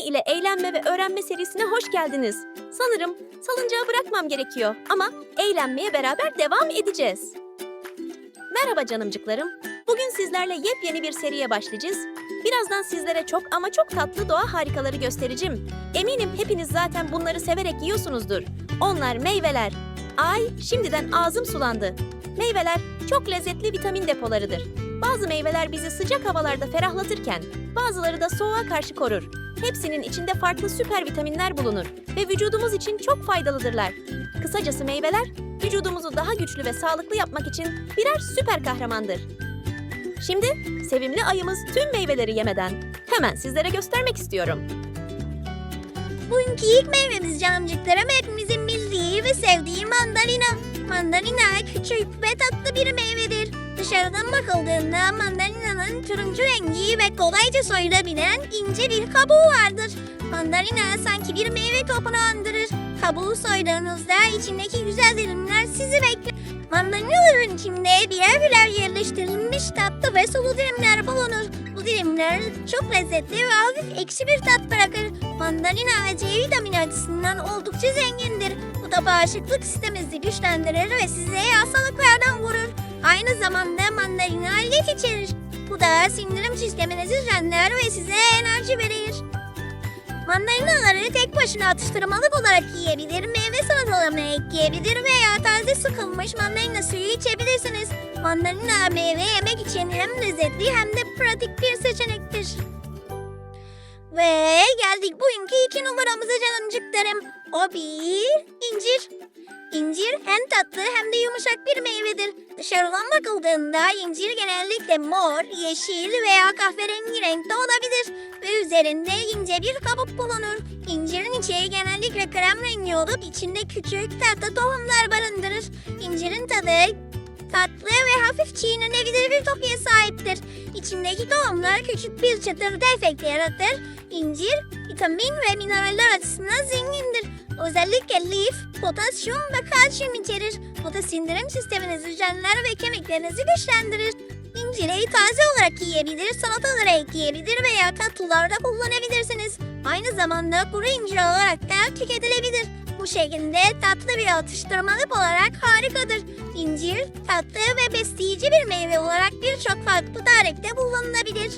ile eğlenme ve öğrenme serisine hoş geldiniz. Sanırım salıncağı bırakmam gerekiyor ama eğlenmeye beraber devam edeceğiz. Merhaba canımcıklarım. Bugün sizlerle yepyeni bir seriye başlayacağız. Birazdan sizlere çok ama çok tatlı doğa harikaları göstereceğim. Eminim hepiniz zaten bunları severek yiyorsunuzdur. Onlar meyveler. Ay, şimdiden ağzım sulandı. Meyveler çok lezzetli vitamin depolarıdır. Bazı meyveler bizi sıcak havalarda ferahlatırken bazıları da soğuğa karşı korur. Hepsinin içinde farklı süper vitaminler bulunur ve vücudumuz için çok faydalıdırlar. Kısacası meyveler vücudumuzu daha güçlü ve sağlıklı yapmak için birer süper kahramandır. Şimdi sevimli ayımız tüm meyveleri yemeden hemen sizlere göstermek istiyorum. Bugünkü ilk meyvemiz canımcıklarım hepimizin bildiği ve sevdiği mandalina. Mandalina küçük ve tatlı bir meyvedir. Dışarıdan bakıldığında mandalinanın turuncu rengi ve kolayca soyulabilen ince bir kabuğu vardır. Mandalina sanki bir meyve topunu andırır. Kabuğu soyduğunuzda içindeki güzel dilimler sizi bekler. Mandalinaların içinde birer birer yerleştirilmiş tatlı ve sulu dilimler bulunur. Bu dilimler çok lezzetli ve hafif ekşi bir tat bırakır. Mandalina C vitamini açısından oldukça zengindir. Bu da bağışıklık sisteminizi güçlendirir ve size hastalıklardan korur. Aynı zamanda mandalina. Bu da sindirim sisteminizi düzenler ve size enerji verir. Mandalinaları tek başına atıştırmalık olarak yiyebilir, meyve salatalarına ekleyebilir veya taze sıkılmış mandalina suyu içebilirsiniz. Mandalina meyve yemek için hem lezzetli hem de pratik bir seçenektir. Ve geldik bugünkü iki numaramıza canımcıklarım. O bir incir. İncir hem tatlı hem de yumuşak bir meyvedir. Dışarıdan bakıldığında incir genellikle mor, yeşil veya kahverengi renkte olabilir ve üzerinde ince bir kabuk bulunur. İncirin içeriği genellikle krem rengi olup içinde küçük tatlı tohumlar barındırır. İncirin tadı tatlı ve hafif çiğnenebilir bir dokuya sahiptir. İçindeki tohumlar küçük bir çıtırtı efekti yaratır. İncir, vitamin ve mineraller açısından zengindir. Özellikle lif, potasyum ve kalsiyum içerir. Bu da sindirim sisteminizi düzenler ve kemiklerinizi güçlendirir. İnciri taze olarak yiyebilir, salatalara ekleyebilir veya tatlılarda kullanabilirsiniz. Aynı zamanda kuru incir olarak da tüketilebilir. Bu şekilde tatlı bir atıştırmalık olarak harikadır. İncir, tatlı ve besleyici bir meyve olarak birçok farklı tarifte kullanılabilir.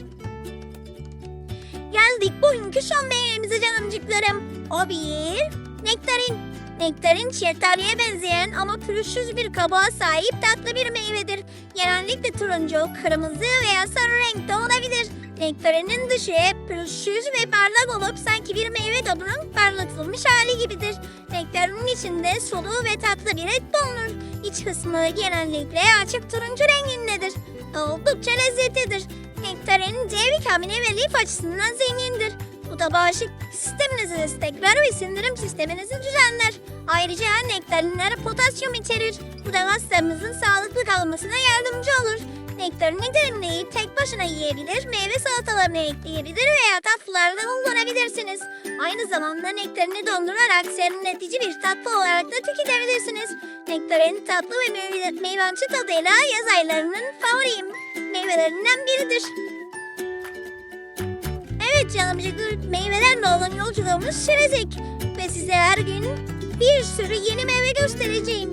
Geldik bugünkü son meyvemize canımcıklarım. O bir nektarin. Nektarin şeftaliye benzeyen ama pürüzsüz bir kabuğa sahip tatlı bir meyvedir. Genellikle turuncu, kırmızı veya sarı renkte olabilir. Nektarinin dışı pürüzsüz ve parlak olup sanki bir meyve tadının parlatılmış hali gibidir. Nektarinin içinde sulu ve tatlı bir et bulunur. İç kısmı genellikle açık turuncu rengindedir. Oldukça lezzetlidir. Nektarin C vitamini ve lif açısından zengindir. Bu da bağışıklık sisteminizi destekler ve sindirim sisteminizi düzenler. Ayrıca nektarinler potasyum içerir. Bu da hastalarınızın sağlıklı kalmasına yardımcı olur. Nektarini dilimleyip tek başına yiyebilir, meyve salatalarına ekleyebilir veya tatlılarda kullanabilirsiniz. Aynı zamanda nektarini dondurarak serinletici bir tatlı olarak da tüketebilirsiniz. Nektarin tatlı ve meyve, meyvemsi tadıyla yaz aylarının favori meyvelerinden biridir. Evet canımcıklar meyvelerle olan yolculuğumuz sürecek. Ve size her gün bir sürü yeni meyve göstereceğim.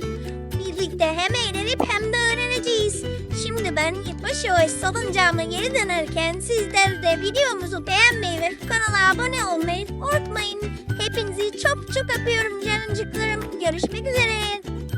Birlikte hem eğlenip hem de öğreneceğiz. Şimdi ben yavaş yavaş salıncağıma geri dönerken sizler de videomuzu beğenmeyi ve kanala abone olmayı unutmayın. Hepinizi çok çok öpüyorum canımcıklarım. Görüşmek üzere.